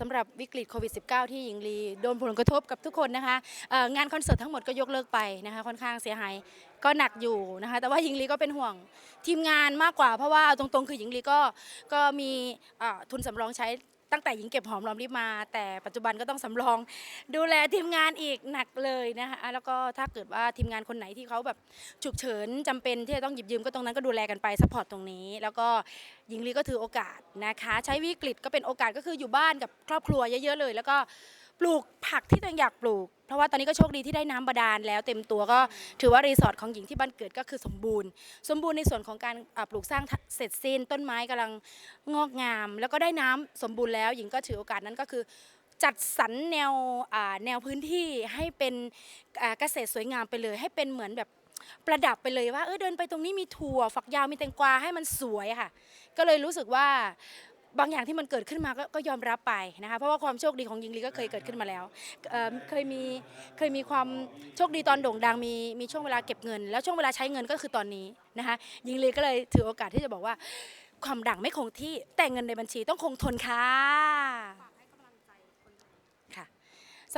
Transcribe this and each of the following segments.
สำหรับวิกฤตโควิด -19 ที่หญิงลีโดนผลกระทบกับทุกคนนะคะงานคอนเสิร์ตทั้งหมดก็ยกเลิกไปนะคะค่อนข้างเสียหายก็หนักอยู่นะคะแต่ว่าหญิงลีก็เป็นห่วงทีมงานมากกว่า เพราะว่าเอาตรงๆ คือหญิงลีก็ก็มีทุนสำรองใช้ ตั้งแต่หญิงเก็บหอมรอมริบมา แต่ปัจจุบันก็ต้องสำรองดูแลทีมงานอีกหนักเลยนะคะแล้วก็ถ้าเกิดว่าทีมงานคนไหนที่เขาแบบฉุกเฉินจำเป็นที่จะต้องหยิบยืมก็ตรงนั้นก็ดูแลกันไปซัพพอร์ตตรงนี้ แล้วก็หญิงลีก็ถือโอกาสนะคะ ใช้วิกฤตก็เป็นโอกาสก็คืออยู่บ้านกับครอบครัวเยอะๆเลย แล้วก็ ปลูกผักที่ตัวเองอยากปลูก เพราะว่าตอนนี้ก็โชคดีที่ได้น้ำบาดาลแล้วเต็มตัวก็ถือว่ารีสอร์ทของหญิงที่บ้านเกิดก็คือสมบูรณ์ สมบูรณ์ในส่วนของการอ่าปลูกสร้างเสร็จสิ้นต้นไม้กำลังงอกงาม แล้วก็ได้น้ำสมบูรณ์แล้ว หญิงก็ถือโอกาสนั้นก็คือ จัดสรรแนวอ่าแนวพื้นที่ให้เป็นอ่าเกษตรสวยงามไปเลย ให้เป็นเหมือนแบบประดับไปเลยว่าเออเดินไปตรงนี้มีถั่วฝักยาวมีแตงกวาให้มันสวยค่ะ ก็เลยรู้สึกว่า บางอย่างที่มันเกิดขึ้นมาก็ก็ยอมรับไปนะคะเพราะว่าความโชคดีของยิงลีก็เคยเกิดขึ้นมาแล้วเอ่อเคยมีเคยมีความโชคดีตอนโด่งดังมีมีช่วงเวลาเก็บเงิน แล้วช่วงเวลาใช้เงินก็คือตอนนี้นะคะยิงลีก็เลยถือโอกาสที่จะบอกว่า ความดังไม่คงที่แต่เงินในบัญชีต้องคงทนค่ะ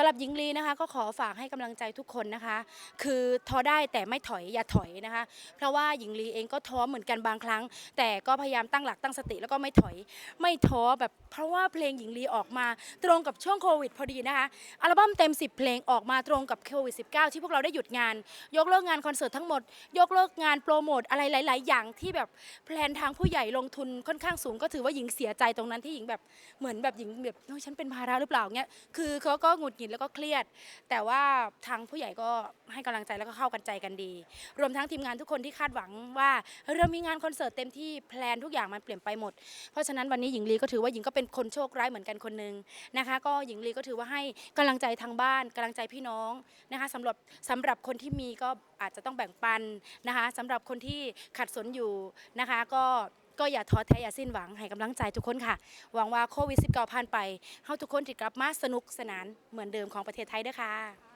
สำหรับหญิงลีนะคะ ก็ขอฝากให้กำลังใจทุกคนนะคะ คือท้อได้แต่ไม่ถอยอย่าถอยนะคะ เพราะว่าหญิงลีเองก็ท้อเหมือนกันบางครั้ง แต่ก็พยายามตั้งหลักตั้งสติแล้วก็ไม่ถอย ไม่ท้อแบบเพราะว่าเพลงหญิงลีออกมา ตรงกับช่วงโควิดพอดีนะคะอัลบั้มเต็ม 10 เพลงออกมาตรงกับโควิด -19 ที่พวกเราได้หยุดงาน ยกเลิกงานคอนเสิร์ตทั้งหมด ยกเลิกงานโปรโมทอะไรหลาย ๆ อย่างที่แบบแพลนทางผู้ใหญ่ลงทุนค่อนข้างสูงก็ถือว่าหญิงเสียใจตรงนั้นที่หญิงแบบเหมือนแบบหญิงแบบโอ้ยฉันเป็นภาระหรือเปล่าเงี้ยคือเขาก็หงุดหงิดแล้วก็เครียด แต่ว่าทางผู้ใหญ่ก็ให้กำลังใจแล้วก็เข้ากันใจกันดี รวมทั้งทีมงานทุกคนที่คาดหวังว่าเรามีงานคอนเสิร์ตเต็มที่แพลนทุกอย่างมันเปลี่ยนไปหมด เพราะฉะนั้นวันนี้หญิงลีก็ถือว่าหญิงก็เป็นคนโชคร้ายเหมือนกันคนหนึ่งนะคะ ก็หญิงลีก็ถือว่าให้กำลังใจทางบ้านกำลังใจพี่น้องนะคะสำหรับสำหรับคนที่มีก็อาจจะต้องแบ่งปันนะคะสำหรับคนที่ขัดสนอยู่นะคะก็ ก็อย่าท้อแท้อย่าสิ้นหวังให้กำลังใจทุกคนค่ะ หวังว่าโควิด -19 ผ่านไปเฮาทุกคนจะกลับมาสนุกสนานเหมือนเดิมของประเทศไทยเด้อค่ะ